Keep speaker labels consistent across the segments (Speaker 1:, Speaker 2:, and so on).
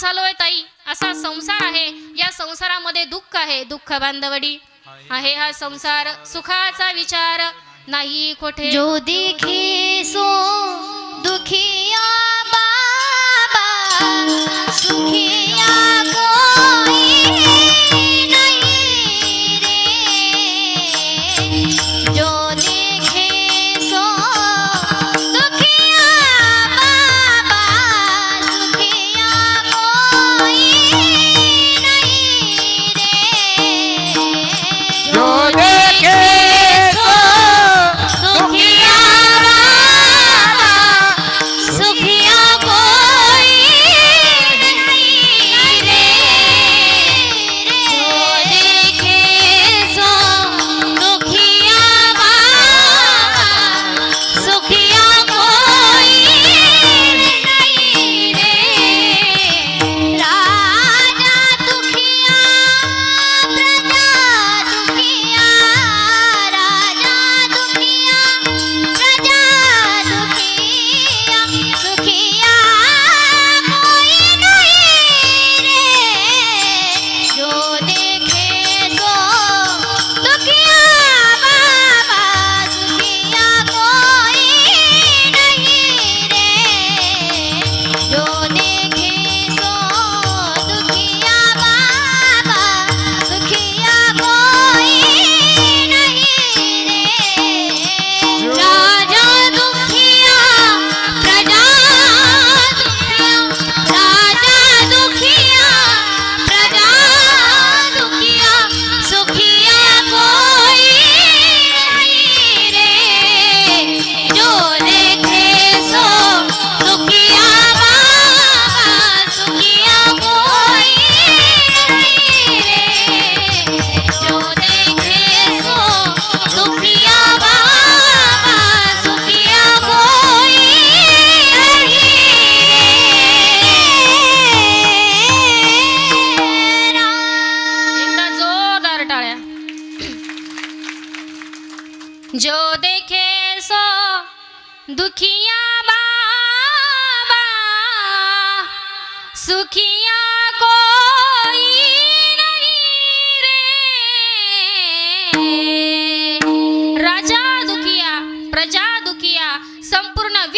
Speaker 1: झालोय ताई. असा संसार आहे. या संसारामध्ये दुःख आहे. दुःख बांधवडी आहे हा संसार. सुखाचा विचार नाही कोठे.
Speaker 2: जो देखी सो दुखिया बाबा
Speaker 1: सुखी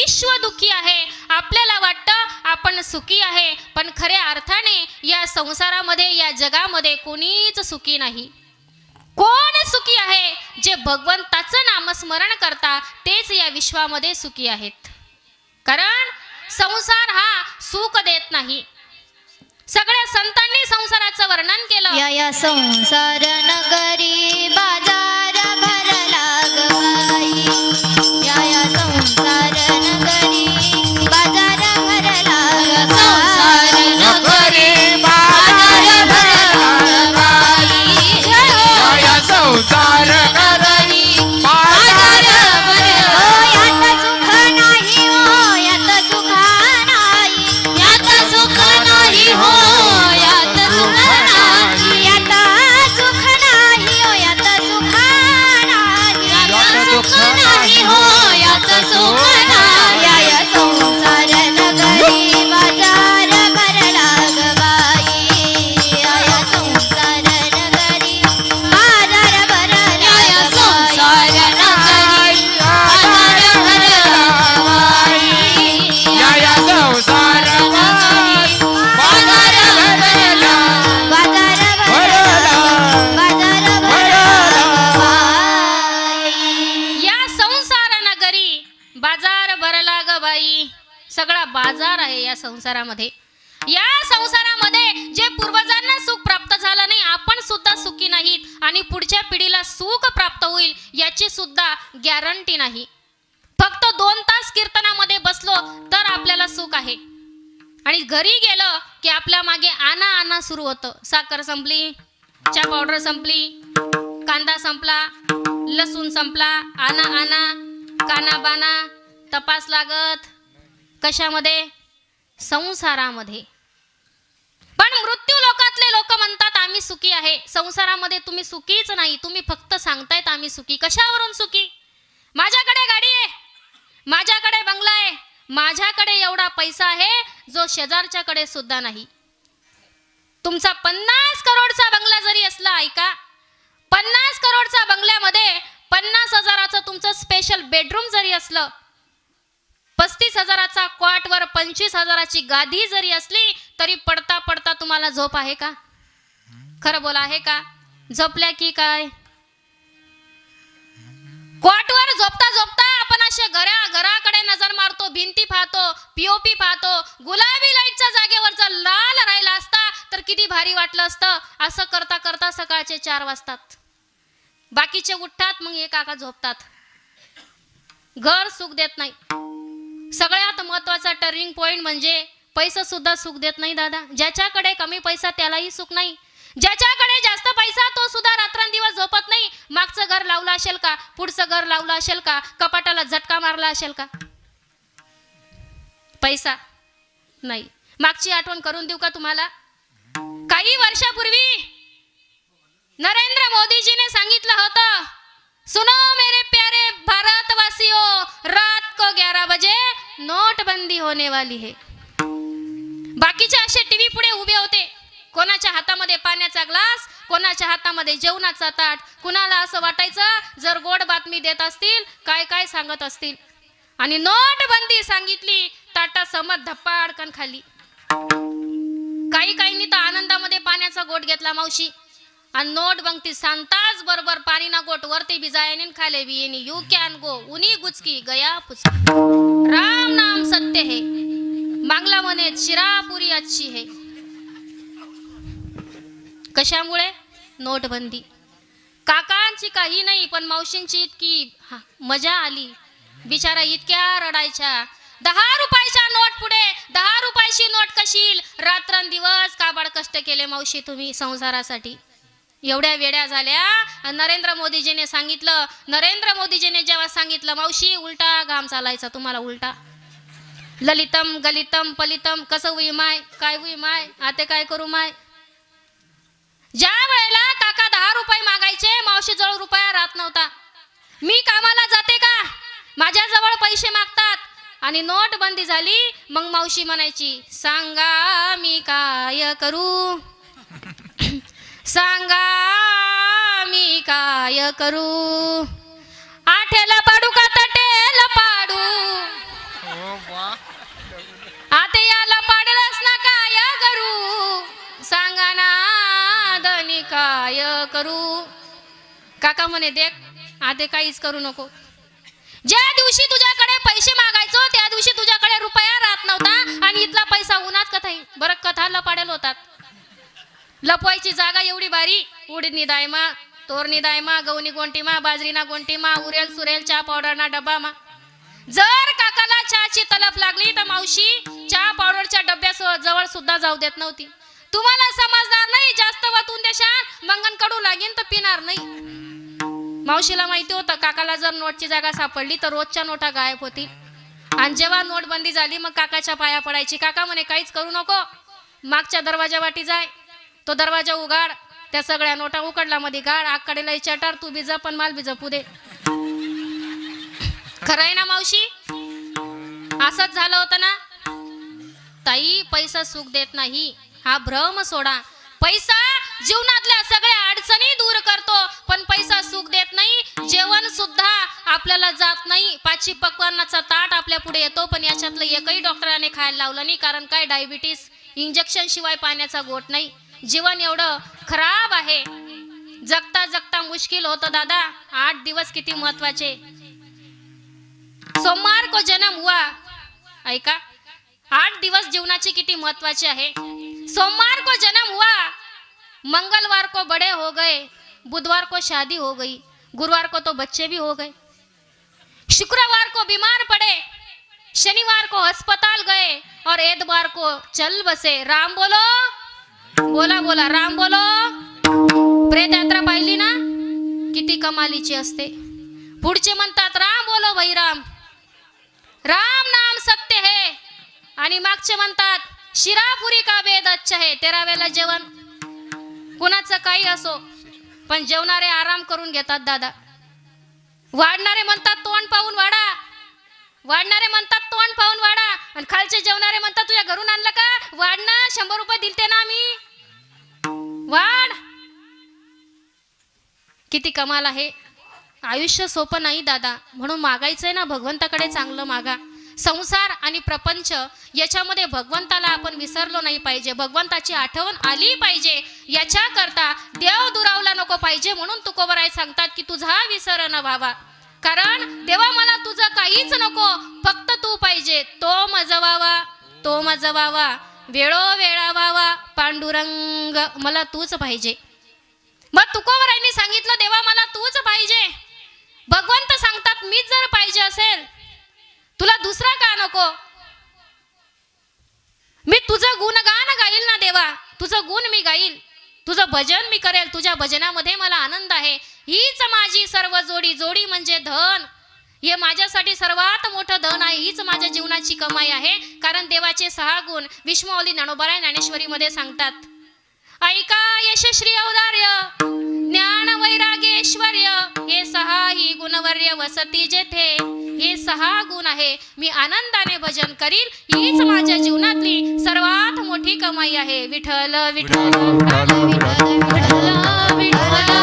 Speaker 1: विश्व दुःखी आहे. आपल्याला वाटतं आपण सुखी आहे पण खऱ्या अर्थाने या संसारामध्ये या जगामध्ये कोणीच सुखी नाही. कोण सुखी आहे? जे भगवंताचं नामस्मरण करता तेच या विश्वामध्ये सुखी आहेत. कारण संसार हा सुख देत नाही. सगळ्या संतांनी संसाराचं वर्णन केलं.
Speaker 2: या या संसार नगरी बाजार
Speaker 1: संसारामध्ये. या संसारामध्ये जे पूर्वजांना सुख प्राप्त झालं नाही आपण सुद्धा सुखी नाहीत आणि पुढच्या पिढीला सुख प्राप्त होईल याची सुद्धा गॅरंटी नाही. फक्त दोन तास कीर्तनामध्ये बसलो तर आपल्याला सुख आहे. आणि घरी गेलं की आपल्या मागे आना आना सुरू होतं. साखर संपली चहा पावडर संपली कांदा संपला लसूण संपला आना आना काना बाना तपास लागत कशामध्ये? संसारामध्ये. पण मृत्यू लोकातले लोक म्हणतात आम्ही सुखी आहे. संसारामध्ये तुम्ही सुखीच नाही तुम्ही फक्त सांगतायत आम्ही सुखी. कशावरून सुखी? माझ्याकडे गाडी आहे माझ्याकडे बंगला आहे माझ्याकडे एवढा पैसा आहे जो शेजारच्याकडे सुद्धा नाही. तुमचा पन्नास करोडचा बंगला जरी असला ऐका पन्नास करोडचा बंगल्यामध्ये पन्नास हजाराचं तुमचं स्पेशल बेडरूम जरी असलं पस्तीस हजाराचा क्वाटवर पंचवीस हजाराची गादी जरी असली तरी पडता पडता तुम्हाला झोप आहे का? खरं बोला आहे का? झोपल्या की काय? क्वाटवर झोपता झोपता आपण असे घरा घराकडे नजर मारतो भिंती पाहतो पीओपी पाहतो गुलाबी लाईटच्या जागेवर जर लाल राहिला असता तर किती भारी वाटलं असतं. असं करता करता सकाळचे चार वाजतात. बाकीचे उठतात मग हे काका झोपतात. घर सुख देत नाही. सगळ्यात महत्त्वाचा टर्निंग पॉईंट म्हणजे पैसा सुद्धा सुख देत नाही दादा. ज्याच्याकडे कमी पैसा त्यालाही सुख नाही. ज्याच्याकडे जास्त पैसा तो सुद्धा रात्रंदिवस झोपत नाही. मागचं घर लावलं असेल का? पुढचं घर लावलं असेल का? कपाटाला झटका मारला असेल का? पैसा नाही. मागची आठवण करून देऊ का तुम्हाला? काही वर्षापूर्वी नरेंद्र मोदीजीने सांगितलं होतं सुनो मेरे प्यारे भारतवासियों रात को 11 बजे नोटबंदी होने वाली है। बाकीचे असे टीव्ही पुढे उभे होते. कोणाच्या हातामध्ये पाण्याचा ग्लास कोणाच्या हातामध्ये जेवणाचा ताट कुणाला असं वाटायचं जर गोड बातमी देत असतील काय काय सांगत असतील. आणि नोटबंदी सांगितली ताटासमत धप्पा अडकन खाली. काही काहींनी तर आनंदामध्ये पाण्याचा गोट घेतला मावशी. आणि नोट बंगती सांगताच बरोबर पाणी ना गोट वरती बी खाले बी येणी यू कॅन गो उनी गुचकी गया पुचकी राम नाम सत्य है. मांगला म्हणे शिरापुरी अच्छी है. कशामुळे? नोटबंदी. काकांची काही नाही पण मावशींची इतकी हा, मजा आली. बिचारा इतक्या रडायच्या. दहा रुपयाच्या नोट पुढे दहा रुपयाची नोट कशील रात्रंदिवस काबाड कष्ट केले मावशी तुम्ही संसारासाठी. एवढ्या वेड्या झाल्या. नरेंद्र मोदीजीने सांगितलं नरेंद्र मोदीजीने जेव्हा सांगितलं मावशी उलटा घाम चालायचा तुम्हाला उलटा. ललितम गलितम पलितम कसं होई माय काय होई माय आते काय करू माय? ज्या वेळेला काका दहा रुपये मागायचे मावशीजवळ रुपया राहत नव्हता. मी कामाला जाते का? माझ्याजवळ पैसे मागतात. आणि नोट बंदी झाली मग मावशी म्हणायची सांगा मी काय करू? सांगा मी काय करू? आठेला पाडू का तटेला पाडू? आते याला पाडलंच ना काय करू? सांगा ना धनी काय करू? काका म्हणे देख आते काहीच करू नको. ज्या दिवशी तुझ्याकडे पैसे मागायचो त्या दिवशी तुझ्याकडे रुपया राहत नव्हता आणि इथला पैसा उन्हात कथाही बरं कथा लपाडेल होतात. लपवायची जागा एवढी बारी उडनी दायमा तोरणी दायमा गवनी गोंटीमा बाजरीना गोंटीमा उरेल सुरेल चहा पावडरना डब्बा मा जर काकाला चहाची तलप लागली तर मावशी चहा पावडरच्या डब्या जवळ सुद्धा जाऊ देत नव्हती. तुम्हाला समजणार नाही जास्त वतून देशान मंगन कडू लागेन तर पिणार नाही. मावशीला माहिती होतं काकाला जर नोटची जागा सापडली तर रोजच्या नोटा गायब होतील. आणि जेव्हा नोटबंदी झाली मग काकाच्या पाया पडायची. काका म्हणे काहीच करू नको. मागच्या दरवाजा वाटी जाय. तो दरवाजा उघाड त्या सगळ्या नोटा उकडला मध्ये गाड आकडेला चटार तू बी जप माल बी जपू दे. खरं आहे ना मावशी? असंच झालं होतं ना? ताई पैसा सुख देत नाही. हा भ्रम सोडा. पैसा जीवनातल्या सगळ्या अडचणी दूर करतो पण पैसा सुख देत नाही जेवण सुद्धा आपल्याला जात नाही. पाचशे पक्वानाचा ताट आपल्या पुढे येतो पण याच्यातलं एकही डॉक्टराने खायला लावलं नाही कारण काय? डायबिटीस इंजेक्शन शिवाय पाण्याचा गोट नाही. जीवन एवढं खराब आहे. जगता जगता मुश्किल होतं दादा. आठ दिवस किती महत्त्वाचे. सोमवार को जन्म हुआ. ऐका. आठ दिवस जीवनाची किती महत्वाची आहे. सोमवार को जन्म हुआ. मंगलवार को बड़े हो गए. बुधवार को शादी हो गई. गुरुवार को तो बच्चे भी हो गए. शुक्रवार को बीमार पड़े. शनिवार को अस्पताल गए और एतवार को चल बसे. राम बोलो. बोला बोला. राम बोलो. प्रेतयात्रा पाहिली ना? किती कमालीची असते. पुढचे म्हणतात राम बोलो भाई राम. राम नाम सत्य हे. आणि मागचे म्हणतात शिरापुरी का वेद अच्छा हे? तेरा वेळेला जेवण. कुणाचं काही असो पण जेवणारे आराम करून घेतात दादा. वाढणारे म्हणतात तोंड पाहून वाढा. वाढणारे म्हणतात तोंड पाहून वाढा. आणि खालचे जेवणारे म्हणतात तुझ्या घरून आणलं का? वाढणं शंभर रुपये दिलते ना मी वाढ.
Speaker 3: किती कमाल आहे. आयुष्य सोपं नाही दादा. म्हणून मागायचंय ना भगवंताकडे चांगलं मागा. संसार आणि प्रपंच याच्यामध्ये भगवंताला आपण विसरलो नाही पाहिजे. भगवंताची आठवण आली पाहिजे. याच्याकरता देव दुरावला नको पाहिजे म्हणून तुकोबराय सांगतात की तुझा विसर न व्हावा. कारण देवा मला तुझं काहीच नको. फक्त तू पाहिजे. तो मजवावा. तो मजवावा. वेळोवेळा व्हावा पांडुरंग मला तूच पाहिजे. मग तुकोबरायांनी सांगितलं देवा मला तूच पाहिजे. भगवंत सांगतात मीच जर पाहिजे असेल तुला दुसरा का नको? मी तुझं गुणगान गाईल ना देवा. तुझं गुण मी गाईल. तुझं भजन मी करेल. तुझ्या भजनामध्ये मला आनंद आहे. हीच माझी सर्व जोडी. जोडी म्हणजे धन. हे माझ्यासाठी सर्वात मोठं धन आहे हीच माझ्या जीवनाची कमाई आहे. कारण देवाचे सहा गुण विश्वमाऊली ज्ञानोबराय ज्ञानेश्वरीमध्ये सांगतात. ऐका यशश्री औदार्य ज्ञान वैराग्येश्वर्य हे सहा ही गुणवर्य वसती जेथे हे सहा गुण आहे मी आनंदाने भजन करील हीच माझ्या जीवनातली सर्वात मोठी कमाई आहे. विठ्ठल विठ्ठल
Speaker 1: विठ्ठल, विठ्ठल,
Speaker 3: विठ्ठल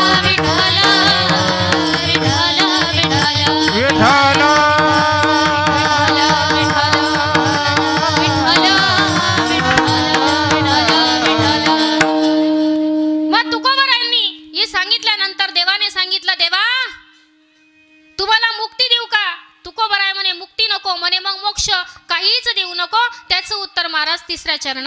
Speaker 3: i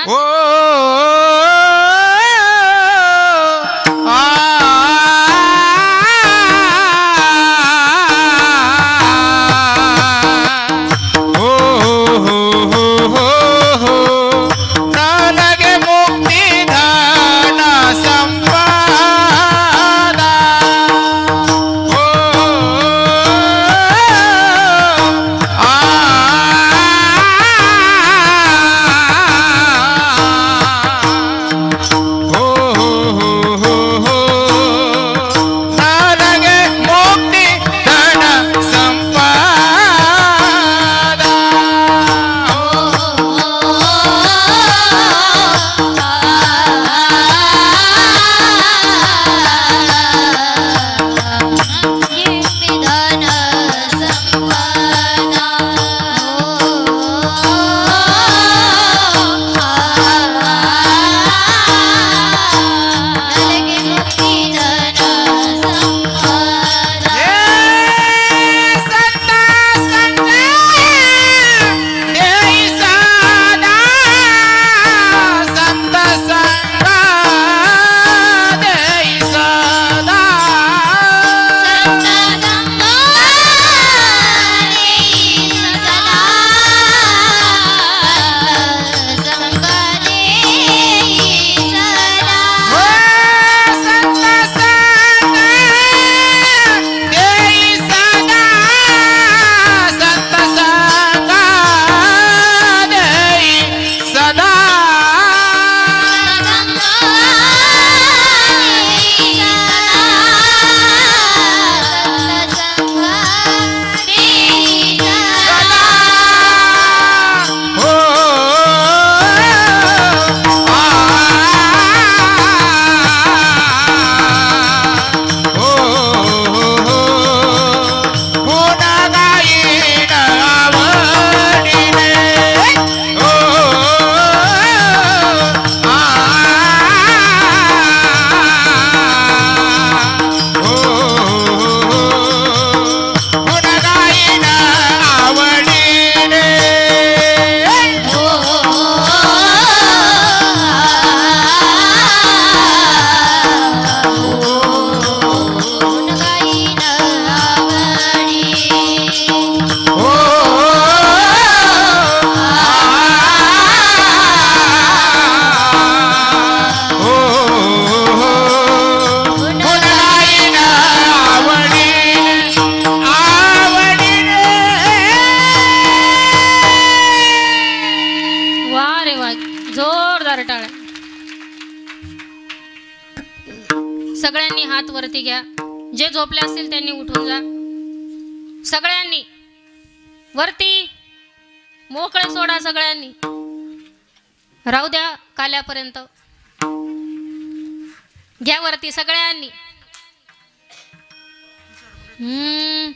Speaker 3: हात वरती घ्या. जे झोपले असतील त्यांनी उठून जा. सगळ्यांनी. वरती. मोकळे सोडा सगळ्यांनी. राहू द्या काल्यापर्यंत. घ्या वरती सगळ्यांनी. हम्म.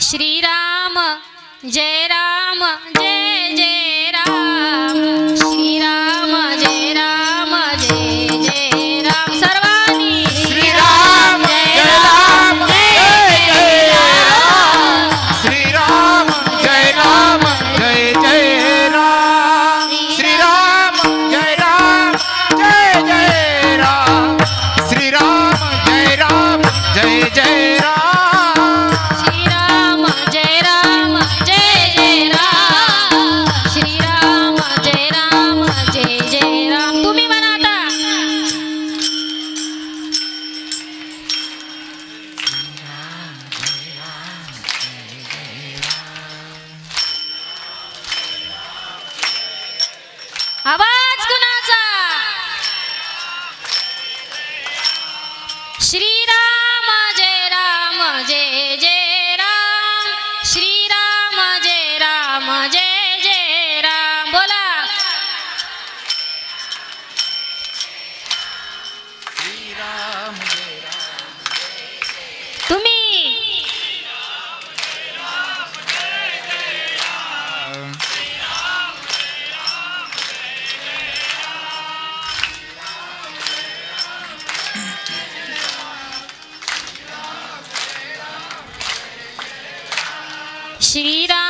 Speaker 3: श्रीराम जय राम जय जय राम. श्रीराम आवाज कुणाचा? श्रीराम श्रीराम